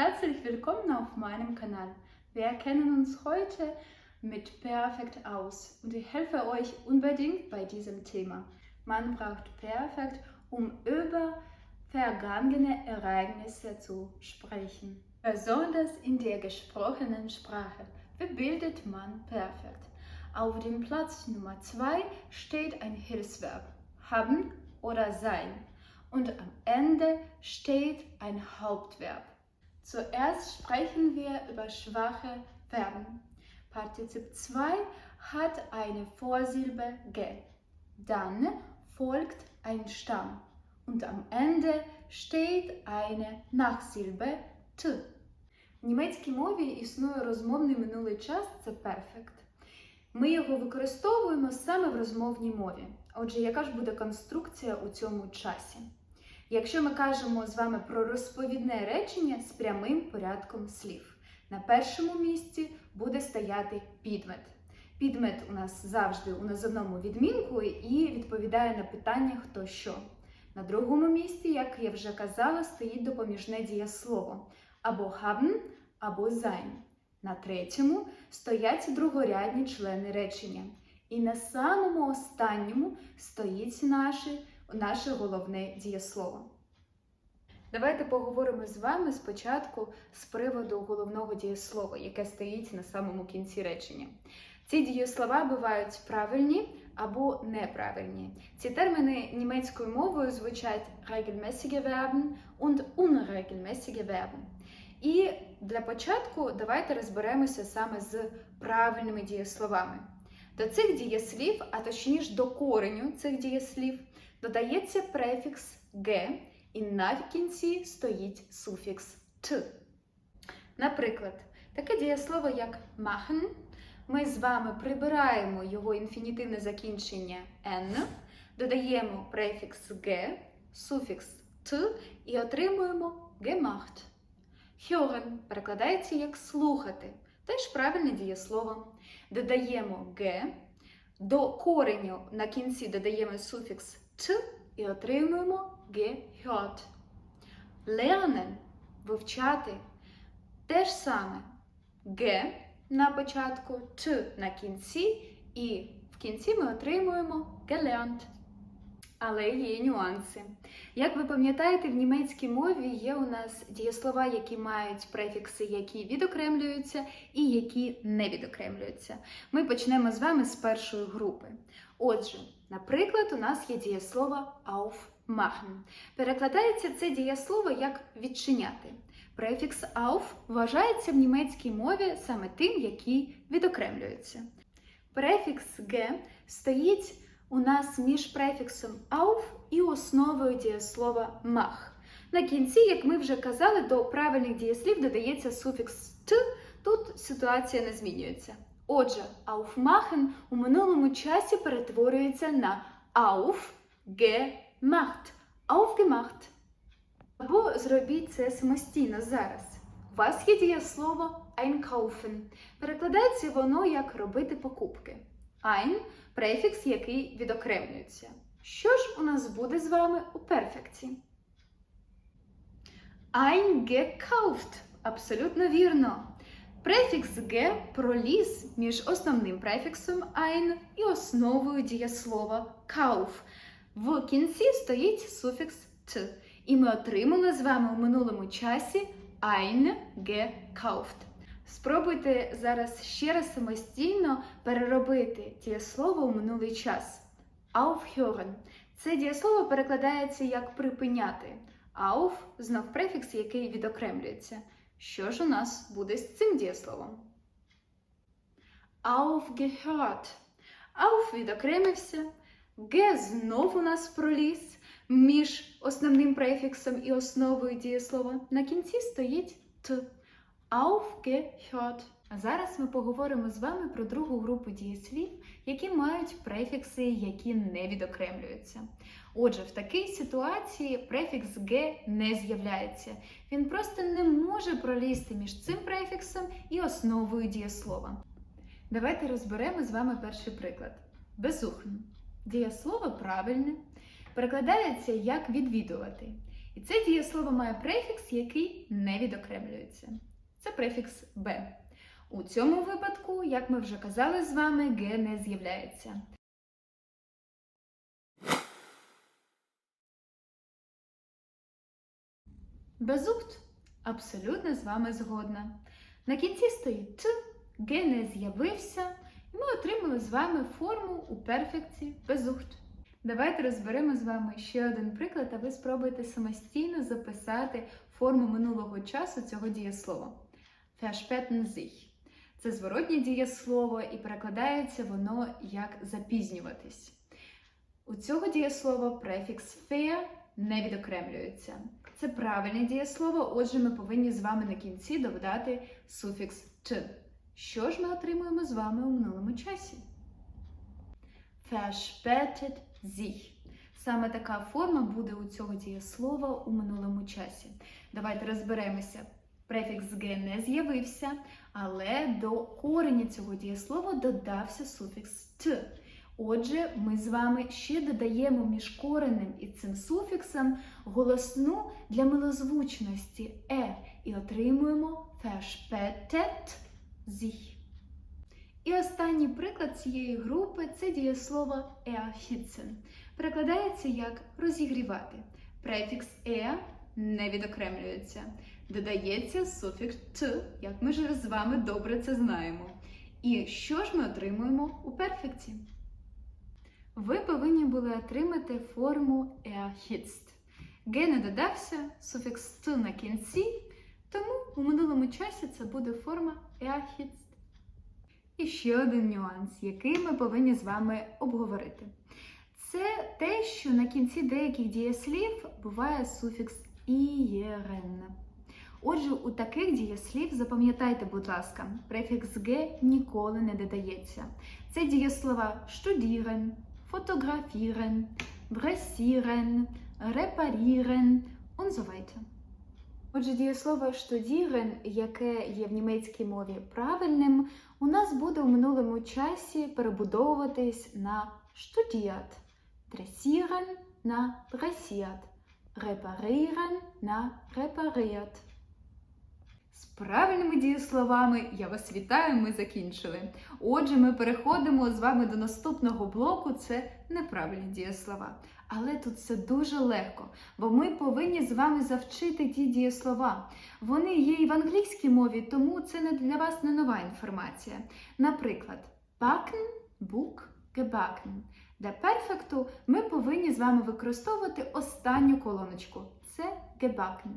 Herzlich willkommen auf meinem Kanal. Wir erkennen uns heute mit Perfekt aus und ich helfe euch unbedingt bei diesem Thema. Man braucht Perfekt, um über vergangene Ereignisse zu sprechen. Besonders in der gesprochenen Sprache. Wie bildet man Perfekt? Auf dem Platz Nummer 2 steht ein Hilfsverb. Haben oder sein. Und am Ende steht ein Hauptverb. Zuerst sprechen wir über schwache Verben. Partizip 2 hat eine Vorsilbe ge. Dann folgt ein Stamm und am Ende steht eine Nachsilbe t. В німецькій мові існує розмовний минулий час це перфект. Ми його використовуємо саме в розмовній мові. Отже, яка ж буде конструкція у цьому часі? Якщо ми кажемо з вами про розповідне речення з прямим порядком слів, на першому місці буде стояти підмет. Підмет у нас завжди у називному відмінку і відповідає на питання хто що. На другому місці, як я вже казала, стоїть допоміжне дієслово або haben, або sein. На третьому стоять другорядні члени речення. І на самому останньому стоїть наше, наше головне дієслово. Давайте поговоримо з вами спочатку з приводу головного дієслова, яке стоїть на самому кінці речення. Ці дієслова бувають правильні або неправильні. Ці терміни німецькою мовою звучать regelmäßige Verben und unregelmäßige Verben. І для початку давайте розберемося саме з правильними дієсловами. До цих дієслів, а точніше до кореню цих дієслів, додається префікс ге, і на кінці стоїть суфікс т. Наприклад, таке дієслово, як machen, ми з вами прибираємо його інфінітивне закінчення n, додаємо префікс ге, суфікс т і отримуємо gemacht. Hören перекладається як слухати, теж правильне дієслово. Додаємо г, до кореню на кінці додаємо суфікс т і отримуємо gehört. Lernen вивчати те ж саме г на початку, т на кінці, і в кінці ми отримуємо gelernt. Але є нюанси. Як ви пам'ятаєте, в німецькій мові є у нас дієслова, які мають префікси, які відокремлюються, і які не відокремлюються. Ми почнемо з вами з першої групи. Отже, наприклад, у нас є дієслово aufmachen. Перекладається це дієслово як відчиняти. Префікс auf вважається в німецькій мові саме тим, який відокремлюється. Префікс «ге» стоїть у нас між префіксом auf і основою дієслова mach. На кінці, як ми вже казали, до правильних дієслів додається суфікс т, тут ситуація не змінюється. Отже, aufmachen у минулому часі перетворюється на aufgemacht. Aufgemacht. Або зробіть це самостійно зараз. У вас є дієслово einkaufen. Перекладається воно як робити покупки. Ein – префікс, який відокремлюється. Що ж у нас буде з вами у перфекті? Eingekauft. Абсолютно вірно. Префікс «ге» проліз між основним префіксом ein і основою дієслова kauf. В кінці стоїть суфікс т. І ми отримали з вами у минулому часі eingekauft. Спробуйте зараз ще раз самостійно переробити дієслово у минулий час. Aufhören. Це дієслово перекладається як припиняти. Auf – знов префікс, який відокремлюється. Що ж у нас буде з цим дієсловом? Aufgehört. Auf відокремився. Г знов у нас проліз між основним префіксом і основою дієслова. На кінці стоїть Т. Aufgehört. А зараз ми поговоримо з вами про другу групу дієслів, які мають префікси, які не відокремлюються. Отже, в такій ситуації префікс «г» не з'являється. Він просто не може пролізти між цим префіксом і основою дієслова. Давайте розберемо з вами перший приклад. Безухн. Дієслово правильне, перекладається як відвідувати. І це дієслово має префікс, який не відокремлюється. Це префікс Б. У цьому випадку, як ми вже казали з вами, Г не з'являється. Безукт абсолютно з вами згодна. На кінці стоїть Т, Г не з'явився, і ми отримали з вами форму у перфекті безухт. Давайте розберемо з вами ще один приклад, а ви спробуйте самостійно записати форму минулого часу цього дієслова. Verspäten sich. Це зворотнє дієслово і перекладається воно як запізнюватись. У цього дієслова префікс «fair» не відокремлюється. Це правильне дієслово, отже, ми повинні з вами на кінці додати суфікс «т». Що ж ми отримуємо з вами у минулому часі? Verspätet sich. Саме така форма буде у цього дієслова у минулому часі. Давайте розберемося. Префікс «г» не з'явився, але до корення цього дієслова додався суфікс «т». Отже, ми з вами ще додаємо між коренем і цим суфіксом голосну для милозвучності е і отримуємо verspätet sich. І останній приклад цієї групи це дієслово erhitzen. Перекладається як розігрівати. Префікс «er» не відокремлюється. Додається суфікс «т», як ми ж з вами добре це знаємо. І що ж ми отримуємо у перфекті? Ви повинні були отримати форму erhitzt. Г не додався, суфікс «т» на кінці, тому у минулому часі це буде форма erhitzt. І ще один нюанс, який ми повинні з вами обговорити. Це те, що на кінці деяких дієслів буває суфікс «ієрен». Отже, у таких дієслів запам'ятайте, будь ласка, префікс «г» ніколи не додається. Це дієслова «штудірен», «фотографірен», «бресірен», «репарірен» und. Отже, дієслово «штудірен», яке є в німецькій мові правильним, у нас буде у минулому часі перебудовуватись на «штудіат», «дресірен» на «дресіат», «репарірен» на «репаріат». З правильними дієсловами я вас вітаю, ми закінчили. Отже, ми переходимо з вами до наступного блоку це неправильні дієслова. Але тут все дуже легко, бо ми повинні з вами завчити ті дієслова. Вони є і в англійській мові, тому це для вас не нова інформація. Наприклад, backen, бук, gebacken. Для перфекту ми повинні з вами використовувати останню колоночку. Це gebacken.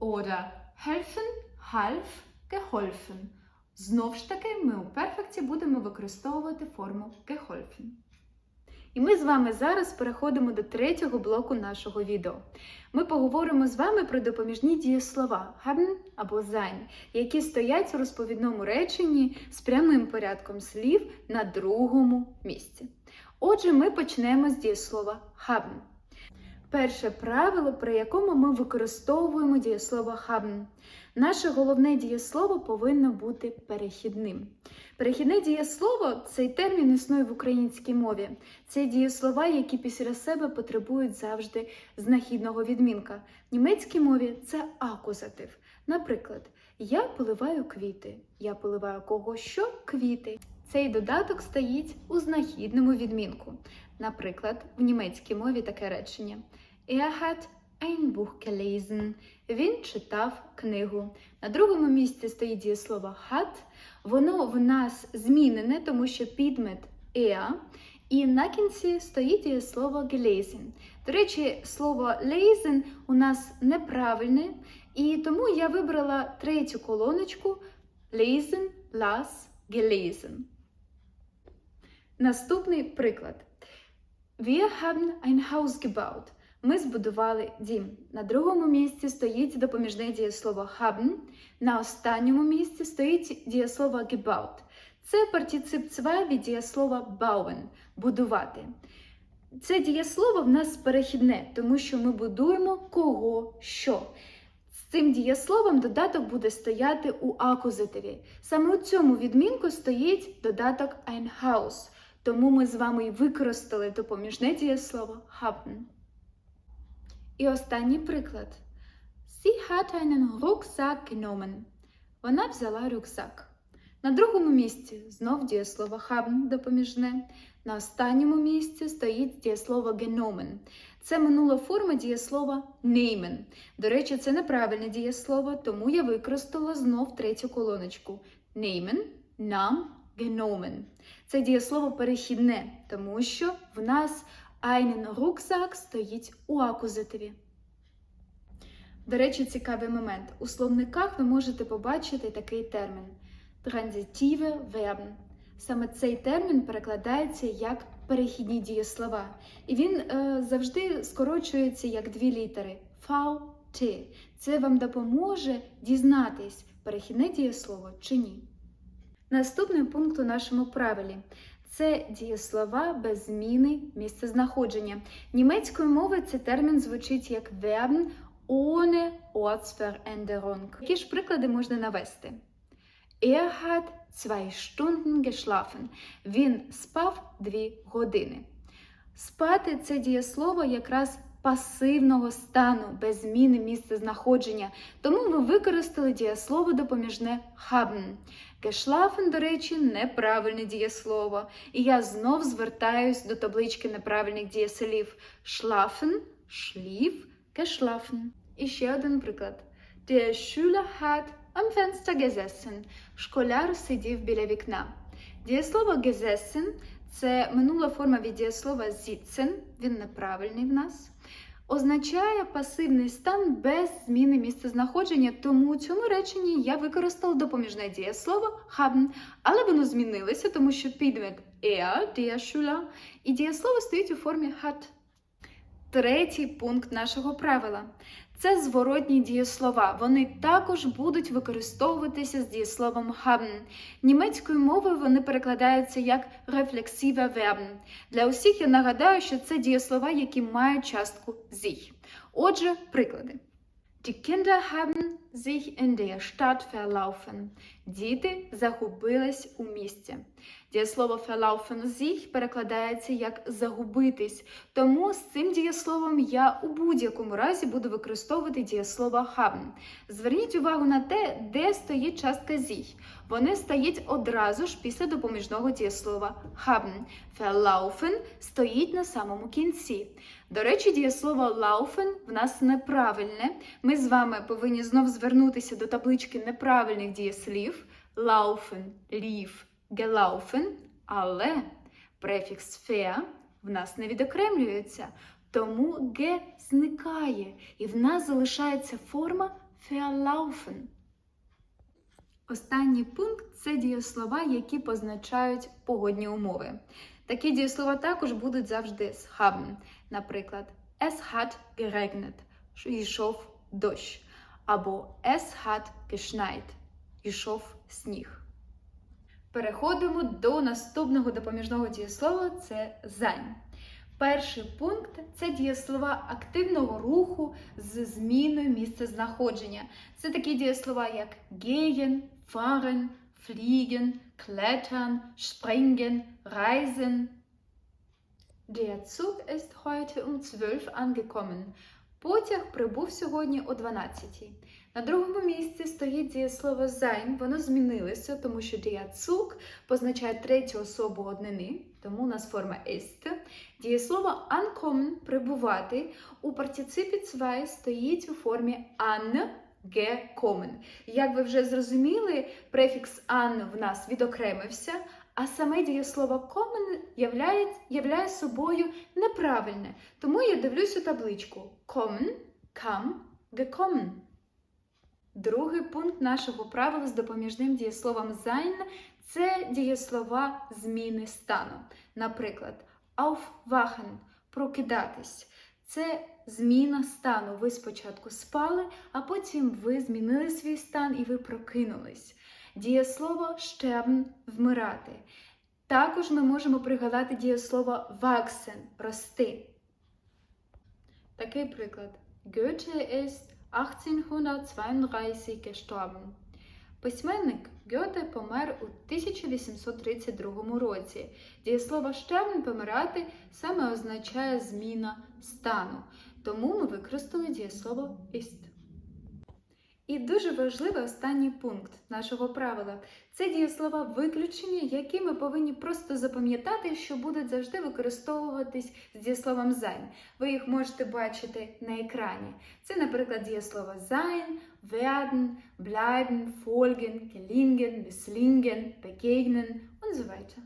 Oder helfen, half, geholfen. Знов ж таки, ми у перфекті будемо використовувати форму geholfen. І ми з вами зараз переходимо до третього блоку нашого відео. Ми поговоримо з вами про допоміжні дієслова haben або sein, які стоять у розповідному реченні з прямим порядком слів на другому місці. Отже, ми почнемо з дієслова haben. Перше правило, при якому ми використовуємо дієслово haben. Наше головне дієслово повинно бути перехідним. Перехідне дієслово цей термін існує в українській мові. Це дієслова, які після себе потребують завжди знахідного відмінка. В німецькій мові це акузатив. Наприклад, я поливаю квіти. Я поливаю кого що квіти. Цей додаток стоїть у знахідному відмінку. Наприклад, в німецькій мові таке речення. Er hat ein Buch gelesen. Він читав книгу. На другому місці стоїть дієслово hat. Воно в нас змінене, тому що підмет er. І на кінці стоїть дієслово gelesen. До речі, слово lesen у нас неправильне, і тому я вибрала третю колоночку lesen, las, gelesen. Наступний приклад. Wir haben ein Haus gebaut. Ми збудували дім. На другому місці стоїть допоміжне дієслово haben. На останньому місці стоїть дієслово gebaut. Це партицип 2 від дієслова bauen – будувати. Це дієслово в нас перехідне, тому що ми будуємо кого що. З цим дієсловом додаток буде стояти у акузативі. Саме у цьому відмінку стоїть додаток ein Haus. Тому ми з вами і використали допоміжне дієслово haben. І останній приклад. Sie hat einen Rucksack genommen. Вона взяла рюкзак. На другому місці знов дієслово haben допоміжне. На останньому місці стоїть дієслово genommen. Це минула форма дієслова nehmen. До речі, це неправильне дієслово, тому я використала знов третю колоночку. Nehmen, нам, genommen. Це дієслово перехідне, тому що в нас einen Rucksack стоїть у акузативі. До речі, цікавий момент. У словниках ви можете побачити такий термін транзитиве verben. Саме цей термін перекладається як перехідні дієслова. І він е, завжди скорочується як дві літери VT. Це вам допоможе дізнатись, перехідне дієслово чи ні. Наступний пункт у нашому правилі це дієслова без зміни місцезнаходження. Німецькою мовою цей термін звучить як verben ohne Ortsveränderung. Які ж приклади можна навести? Er hat zwei Stunden geschlafen. Він спав дві години. Спати це дієслово якраз пасивного стану, без зміни місця знаходження. Тому ми використали дієслово допоміжне haben. Geschlafen, до речі, неправильне дієслово. І я знов звертаюсь до таблички неправильних дієслів. Schlafen, schlief, geschlafen. І ще один приклад. Der Schüler hat am Fenster gesessen. Школяр сидів біля вікна. Дієслово gesessen – це минула форма від дієслова sitzen, він неправильний в нас. Означає пасивний стан без зміни місцезнаходження, тому у цьому реченні я використала допоміжне дієслово haben, але воно змінилося, тому що підмет er, Schüler, і дієслово стоїть у формі hat. Третій пункт нашого правила це зворотні дієслова. Вони також будуть використовуватися з дієсловом haben. Німецькою мовою вони перекладаються як рефлексиве verben. Для усіх я нагадаю, що це дієслова, які мають частку sich. Отже, приклади. Die Kinder haben sich in der Stadt verlaufen. Діти загубились у місті. Дієслово verlaufen sich перекладається як загубитись. Тому з цим дієсловом я у будь-якому разі буду використовувати дієслово haben. Зверніть увагу на те, де стоїть частка sich. Вони стоять одразу ж після допоміжного дієслова haben. Verlaufen стоїть на самому кінці. До речі, дієслово laufen в нас неправильне. Ми з вами повинні знов звернутися до таблички неправильних дієслів laufen, lief, gelaufen, але префікс «fair» в нас не відокремлюється, тому «ге» зникає, і в нас залишається форма verlaufen. Останній пункт це дієслова, які позначають погодні умови. Такі дієслова також будуть завжди з haben. Наприклад, es hat geregnet, йшов дощ. Або es hat geschneit, йшов сніг. Переходимо до наступного допоміжного дієслова це sein. Перший пункт це дієслова активного руху з зміною місця знаходження. Це такі дієслова, як gehen, fahren, fliegen, klettern, springen, reisen. Der Zug ist heute um 12 angekommen. Потяг прибув сьогодні о 12. На другому місці стоїть дієслово sein. Воно змінилося, тому що Zug позначає третю особу однини, тому у нас форма ist. Дієслово ankommen – прибувати. У партиципі zwei стоїть у формі angekommen. Як ви вже зрозуміли, префікс an в нас відокремився, а саме дієслово kommen являє, являє собою неправильне. Тому я дивлюсь у табличку kommen, kam, gekommen. Другий пункт нашого правила з допоміжним дієсловом sein – це дієслова зміни стану. Наприклад, aufwachen – прокидатись. Це зміна стану. Ви спочатку спали, а потім ви змінили свій стан і ви прокинулись. Дієслово sterben – вмирати. Також ми можемо пригадати дієслово wachsen – рости. Такий приклад. Goethe ist 1832 gestorben. Письменник Гьоте помер у 1832 році. Дієслово «sterben» – помирати саме означає зміна стану. Тому ми використали дієслово ist. І дуже важливий останній пункт нашого правила це дієслова виключення, які ми повинні просто запам'ятати, що будуть завжди використовуватись з дієсловом sein. Ви їх можете бачити на екрані. Це, наприклад, дієслова sein, werden, bleiben, folgen, gelingen, misslingen, begegnen und so weiter.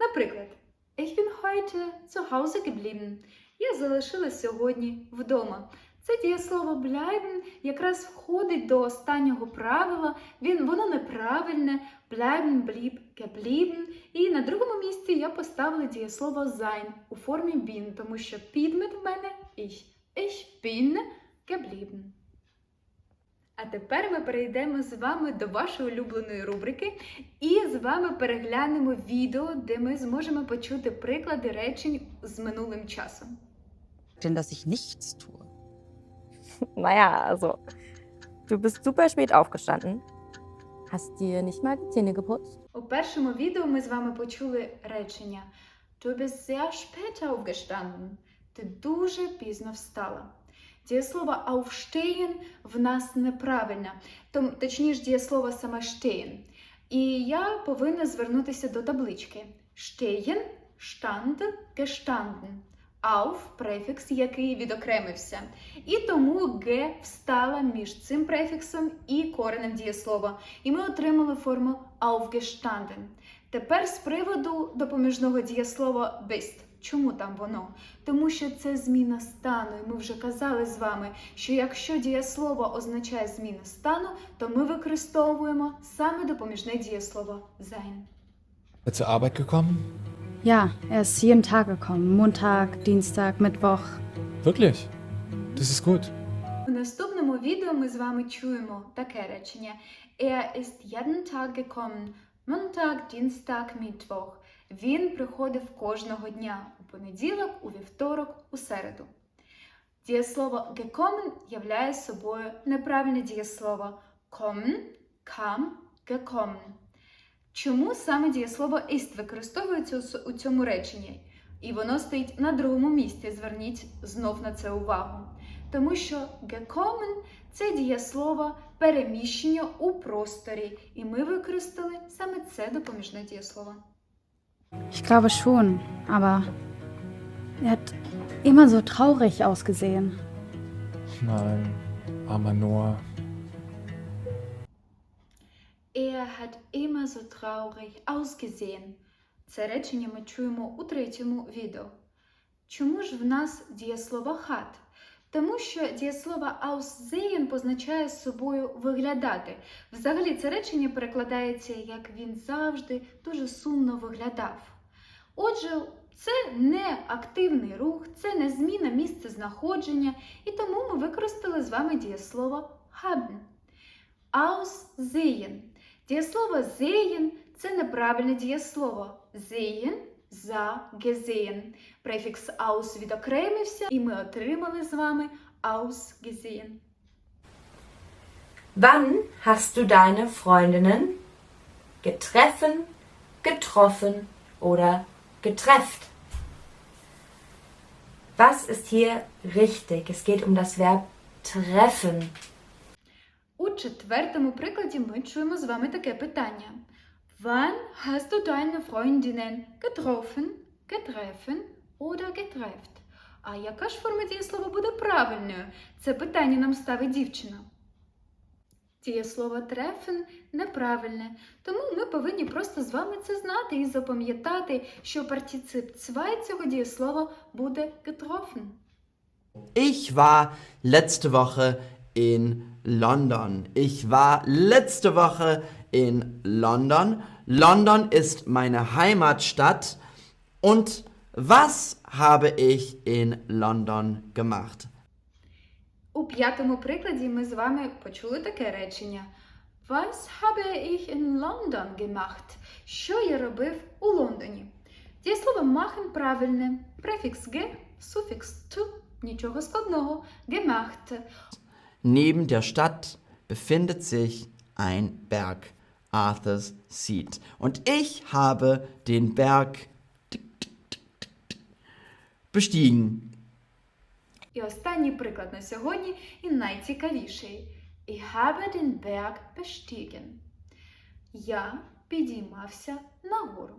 Наприклад, ich bin heute zu Hause geblieben. Я залишилась сьогодні вдома. Це дієслово bleiben якраз входить до останнього правила. Він, воно неправильне. Bleiben, blieb, geblieben. І на другому місці я поставила дієслово sein у формі bin, тому що підмет в мене ich. Ich bin geblieben. А тепер ми перейдемо з вами до вашої улюбленої рубрики і з вами переглянемо відео, де ми зможемо почути приклади речень з минулим часом. denn, dass ich nichts tue? Naja, also, du bist super spät aufgestanden, hast dir nicht mal die Zähne geputzt. У першому відео ми з вами почули речення Du bist sehr spät aufgestanden. Ти дуже пізно встала. Дієслово aufstehen в нас неправильне, точніше дієслово саме stehen. І я повинна звернутися до таблички. Stehen, stand, gestanden. Auf – префікс, який відокремився. І тому г встала між цим префіксом і коренем дієслова. І ми отримали форму aufgestanden. Тепер з приводу допоміжного дієслова bist. Чому там воно? Тому що це зміна стану. І ми вже казали з вами, що якщо дієслово означає зміну стану, то ми використовуємо саме допоміжне дієслово sein. zur Arbeit gekommen? Ja, er ist jeden Tag gekommen. Montag, Dienstag, Mittwoch. Wirklich? Das ist gut. У наступному відео ми з вами чуємо таке речення: Er ist jeden Tag gekommen. Montag, Dienstag, Mittwoch. Він приходив кожного дня у понеділок, у вівторок, у середу. Дієслово gekommen являє собою неправильне дієслово kommen, kam, gekommen. Чому саме дієслово ist використовується у цьому реченні? І воно стоїть на другому місці. Зверніть знов на це увагу. Тому що gekommen – це дієслово переміщення у просторі, і ми використали саме це допоміжне дієслово. Ich glaube schon, aber er hat immer so traurig ausgesehen. Nein, armer Noah. Er hat immer so traurig ausgesehen. Це речення ми чуємо у третьому відео. Чому ж в нас дієслово hat? Тому що дієслово aussehen позначає собою виглядати. Взагалі це речення перекладається як він завжди дуже сумно виглядав. Отже, це не активний рух, це не зміна місця знаходження, і тому ми використали з вами дієслово haben. Aussehen. Дієслово sehen – це неправильне дієслово. Sehen – за gesehen. Префікс aus відокремився, і ми отримали з вами ausgesehen. Wann hast du deine Freundinnen getreffen, getroffen oder getrefft? Was ist hier richtig? Es geht um das Verb treffen. У четвертому прикладі ми чуємо з вами таке питання. Wann hast du deine Freundinnen getroffen, getreffen oder getrefft? А яка ж форма дієслова буде правильною? Це питання нам ставить дівчина. Дієслово treffen неправильне, тому ми повинні просто з вами це знати і запам'ятати, що партіцип zwei цього дієслова буде getroffen. Ich war letzte Woche in London. Ich war letzte Woche in London. London ist meine Heimatstadt. Und was habe ich in London gemacht? У п'ятому прикладі ми з вами почули таке речення. Was habe ich in London gemacht? Що я робив у Лондоні? Дієслово machen правильне. Префікс «ге», суфікс «т». Нічого складного. Gemacht. Neben der Stadt befindet sich ein Berg, Arthur's Seat. Und ich habe den Berg bestiegen. І останній приклад на сьогодні і найцікавіший. Ich habe den Berg bestiegen. Я підіймався нагору.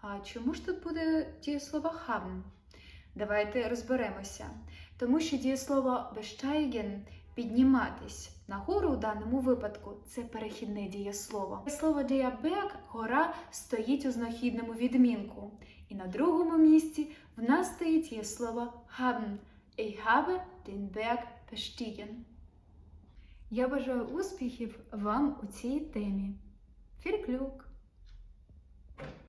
А чому ж тут буде дієслово haben? Давайте розберемося. Тому що дієслово besteigen – підніматись нагору у даному випадку це перехідне дієслово. Слово Berg – гора стоїть у знахідному відмінку. І на другому місці в нас стоїть дієслово haben. Ich habe den Berg bestiegen. Я бажаю успіхів вам у цій темі. Glück!